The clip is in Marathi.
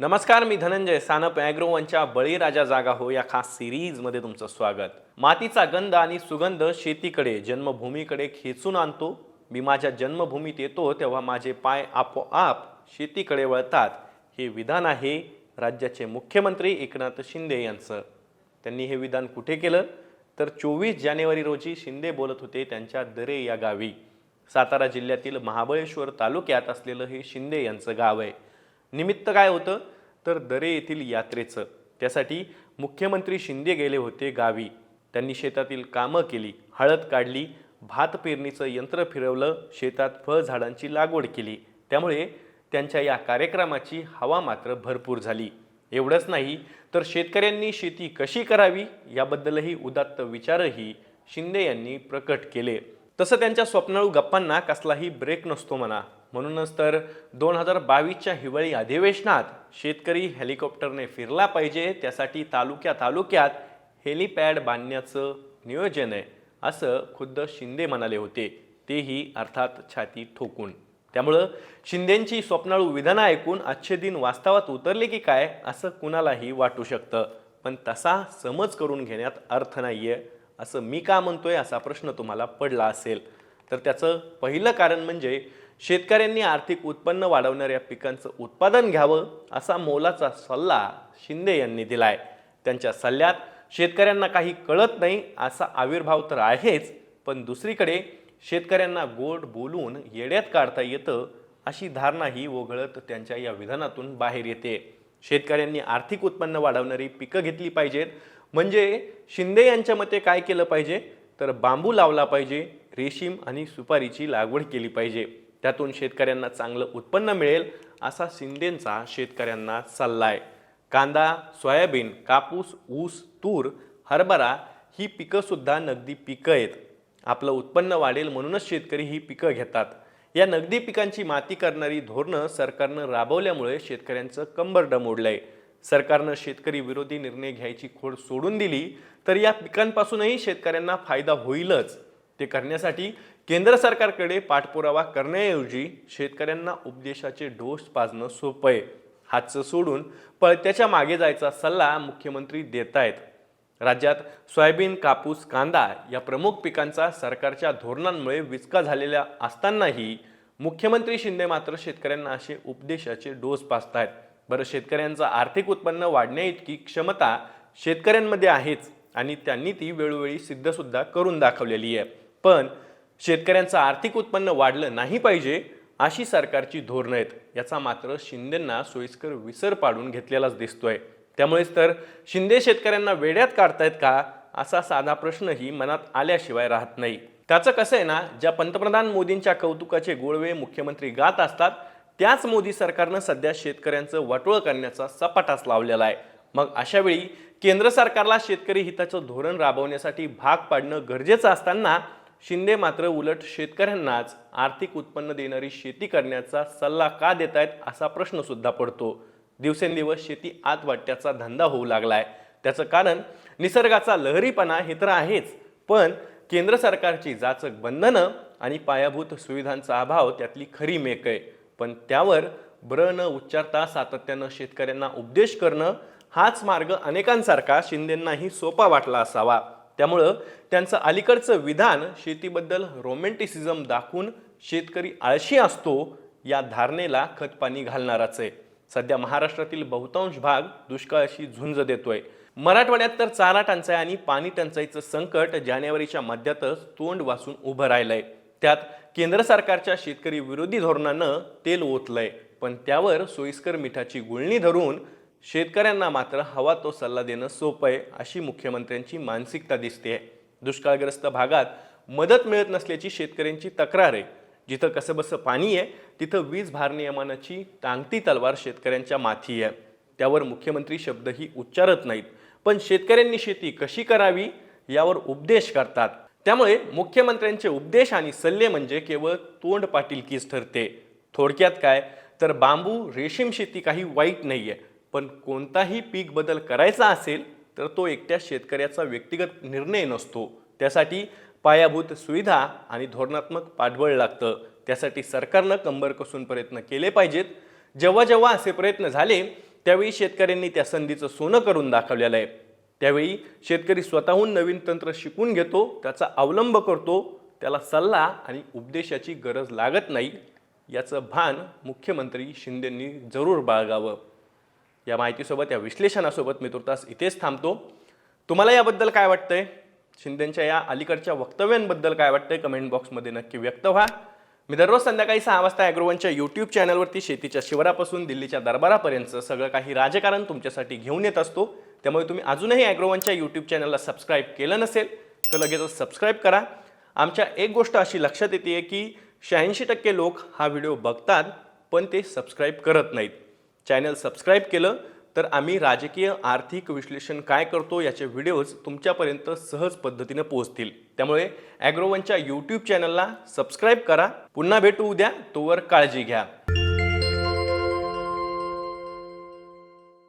नमस्कार मी धनंजय सानप ॲग्रोवनच्या बळीराजा जागा हो या खास सिरीजमध्ये तुमचं स्वागत. मातीचा गंध आणि सुगंध शेतीकडे जन्मभूमीकडे खेचून आणतो. मी माझ्या जन्मभूमीत येतो तेव्हा माझे पाय आपोआप शेतीकडे वळतात. हे विधान आहे राज्याचे मुख्यमंत्री एकनाथ शिंदे यांचं. त्यांनी हे विधान कुठे केलं? तर चोवीस जानेवारी रोजी शिंदे बोलत होते त्यांच्या दरे या गावी. सातारा जिल्ह्यातील महाबळेश्वर तालुक्यात असलेलं हे शिंदे यांचं गाव आहे. निमित्त काय होतं? तर दरे येथील यात्रेचं. त्यासाठी मुख्यमंत्री शिंदे गेले होते गावी. त्यांनी शेतातील कामं केली. हळद काढली भात पेरणीचं यंत्र फिरवलं शेतात फळझाडांची लागवड केली. त्यामुळे त्यांच्या या कार्यक्रमाची हवा मात्र भरपूर झाली. एवढंच नाही तर शेतकऱ्यांनी शेती कशी करावी? याबद्दलही उदात्त विचारही शिंदे यांनी प्रकट केले. तसं त्यांच्या स्वप्नाळू गप्पांना कसलाही ब्रेक नसतो म्हणा. म्हणूनच तर दोन हजार बावीसच्या हिवाळी अधिवेशनात शेतकरी हेलिकॉप्टरने फिरला पाहिजे त्यासाठी तालुक्या तालुक्यात हेलिपॅड बांधण्याचं नियोजन आहे असं खुद्द शिंदे म्हणाले होते. तेही अर्थात छाती ठोकून. त्यामुळं शिंदेंची स्वप्नाळू विधानं ऐकून आजचे दिन वास्तवात उतरले की काय असं कुणालाही वाटू शकतं. पण तसा समज करून घेण्यात अर्थ नाही आहे असं मी का म्हणतोय असा प्रश्न तुम्हाला पडला असेल. तर त्याचं पहिलं कारण म्हणजे शेतकऱ्यांनी आर्थिक उत्पन्न वाढवणाऱ्या पिकांचं उत्पादन घ्यावं असा मोलाचा सल्ला शिंदे यांनी दिलाय. त्यांच्या सल्ल्यात शेतकऱ्यांना काही कळत नाही असा आविर्भाव तर आहेच पण दुसरीकडे शेतकऱ्यांना गोड बोलून येड्यात काढता येतं अशी धारणाही ओघळत त्यांच्या या विधानातून बाहेर येते. शेतकऱ्यांनी आर्थिक उत्पन्न वाढवणारी पिकं घेतली पाहिजेत. म्हणजे शिंदे यांच्या मते काय केलं पाहिजे? तर बांबू लावला पाहिजे रेशीम आणि सुपारीची लागवड केली पाहिजे. त्यातून शेतकऱ्यांना चांगलं उत्पन्न मिळेल असा शिंदेंचा शेतकऱ्यांना सल्ला आहे कांदा सोयाबीन कापूस ऊस तूर हरभरा ही पिकंसुद्धा नगदी पिकं आहेत. आपलं उत्पन्न वाढेल म्हणूनच शेतकरी ही पिकं घेतात. या नगदी पिकांची माती करणारी धोरणं सरकारनं राबवल्यामुळे शेतकऱ्यांचं कंबरडं मोडलंय सरकारनं शेतकरी विरोधी निर्णय घ्यायची खोड सोडून दिली तर या पिकांपासूनही शेतकऱ्यांना फायदा होईलच. ते करण्यासाठी केंद्र सरकारकडे पाठपुरावा करण्याऐवजी शेतकऱ्यांना उपदेशाचे डोस पाजणं सोपं आहे. हातचं सोडून पळत्याच्या मागे जायचा सल्ला मुख्यमंत्री देत आहेत. राज्यात सोयाबीन कापूस कांदा या प्रमुख पिकांचा सरकारच्या धोरणांमुळे विचका झालेल्या असतानाही मुख्यमंत्री शिंदे मात्र शेतकऱ्यांना असे उपदेशाचे डोस पाजतायत. बरं शेतकऱ्यांचं आर्थिक उत्पन्न वाढण्याइतकी क्षमता शेतकऱ्यांमध्ये आहेच आणि त्यांनी ती वेळोवेळी सिद्धसुद्धा करून दाखवलेली आहे. पण शेतकऱ्यांचं आर्थिक उत्पन्न वाढलं नाही पाहिजे अशी सरकारची धोरणं आहेत. याचा मात्र शिंदेंना सोयीस्कर विसर पाडून घेतलेलाच दिसतोय. त्यामुळेच तर शिंदे शेतकऱ्यांना वेड्यात काढतायत का असा साधा प्रश्नही मनात आल्याशिवाय राहत नाही. त्याचं कसं आहे ना ज्या पंतप्रधान मोदींच्या कौतुकाचे गोळवे मुख्यमंत्री गात असतात त्याच मोदी सरकारनं सध्या शेतकऱ्यांचं वाटोळ करण्याचा सपाटाच लावलेला आहे. मग अशा वेळी केंद्र सरकारला शेतकरी हिताचं धोरण राबवण्यासाठी भाग पाडणं गरजेचं असताना शिंदे मात्र उलट शेतकऱ्यांनाच आर्थिक उत्पन्न देणारी शेती करण्याचा सल्ला का देत आहेत असा प्रश्न सुद्धा पडतो. दिवसेंदिवस शेती आत वाटण्याचा धंदा होऊ लागलाय. त्याचं कारण निसर्गाचा लहरीपणा हे तर आहेच पण केंद्र सरकारची जाचक बंधनं आणि पायाभूत सुविधांचा अभाव त्यातली खरी मेक आहे. पण त्यावर ब्र न उच्चारता सातत्यानं शेतकऱ्यांना उपदेश करणं हाच मार्ग अनेकांसारखा शिंदेंनाही सोपा वाटला असावा. त्यामुळं त्यांचं अलीकडचं विधान शेतीबद्दल रोमॅन्टिसिझम दाखवून शेतकरी आळशी असतो या धारणेला खतपाणी घालणाराच आहे. सध्या महाराष्ट्रातील बहुतांश भाग दुष्काळाशी झुंज देतोय. मराठवाड्यात तर चारा टंचाई आणि पाणी टंचाईचं संकट जानेवारीच्या मध्यातच तोंड वाचून उभं राहिलंय. त्यात केंद्र सरकारच्या शेतकरी विरोधी धोरणानं तेल ओतलंय. पण त्यावर सोयीस्कर मिठाची गुळणी धरून शेतकऱ्यांना मात्र हवा तो सल्ला देणं सोपं आहे अशी मुख्यमंत्र्यांची मानसिकता दिसते आहे दुष्काळग्रस्त भागात मदत मिळत नसल्याची शेतकऱ्यांची तक्रार आहे. जिथं कसंबसं पाणी आहे तिथं वीज भारनियमनाची टांगती तलवार शेतकऱ्यांच्या माथी आहे. त्यावर मुख्यमंत्री शब्दही उच्चारत नाहीत. पण शेतकऱ्यांनी शेती कशी करावी यावर उपदेश करतात. त्यामुळे मुख्यमंत्र्यांचे उपदेश आणि सल्ले म्हणजे केवळ तोंड पाटीलकीच ठरते. थोडक्यात काय? तर बांबू रेशीम शेती काही वाईट नाही आहे पण कोणताही पीक बदल करायचा असेल तर तो एकट्या शेतकऱ्याचा व्यक्तिगत निर्णय नसतो. त्यासाठी पायाभूत सुविधा आणि धोरणात्मक पाठबळ लागतं. त्यासाठी सरकारनं कंबर कसून प्रयत्न केले पाहिजेत. जेव्हा जेव्हा असे प्रयत्न झाले त्यावेळी शेतकऱ्यांनी त्या संधीचं सोनं करून दाखवलेलं आहे. त्यावेळी शेतकरी स्वतःहून नवीन तंत्र शिकून घेतो त्याचा अवलंब करतो त्याला सल्ला आणि उपदेशाची गरज लागत नाही याचं भान मुख्यमंत्री शिंदेंनी जरूर बाळगावं. या माहितीसोबत या विश्लेषणासोबत मी तुर्तास इथेच थांबतो. तुम्हाला याबद्दल काय वाटतंय? शिंदेच्या या अलीकडच्या वक्तव्यांबद्दल काय वाटतंय? कमेंट बॉक्समध्ये नक्की व्यक्त व्हा. मी दररोज संध्याकाळी सहा वाजता ॲग्रोवनच्या यूट्यूब चॅनलवरती शेतीच्या शिवरापासून दिल्लीच्या दरबारापर्यंत सगळं काही राजकारण तुमच्यासाठी घेऊन येत असतो. त्यामुळे तुम्ही अजूनही ॲग्रोवनच्या यूट्यूब चॅनलला सबस्क्राईब केलं नसेल तर लगेचच सबस्क्राईब करा. आमच्या एक गोष्ट अशी लक्षात येते की शहाऐंशी टक्के लोक हा व्हिडिओ बघतात पण ते सबस्क्राईब करत नाहीत. चॅनल सबस्क्राईब केलं तर आम्ही राजकीय आर्थिक विश्लेषण काय करतो याचे व्हिडिओज तुमच्यापर्यंत सहज पद्धतीने पोहोचतील. त्यामुळे ॲग्रोवनच्या यूट्यूब चॅनलला सबस्क्राईब करा. पुन्हा भेटू उद्या. तोवर काळजी घ्या.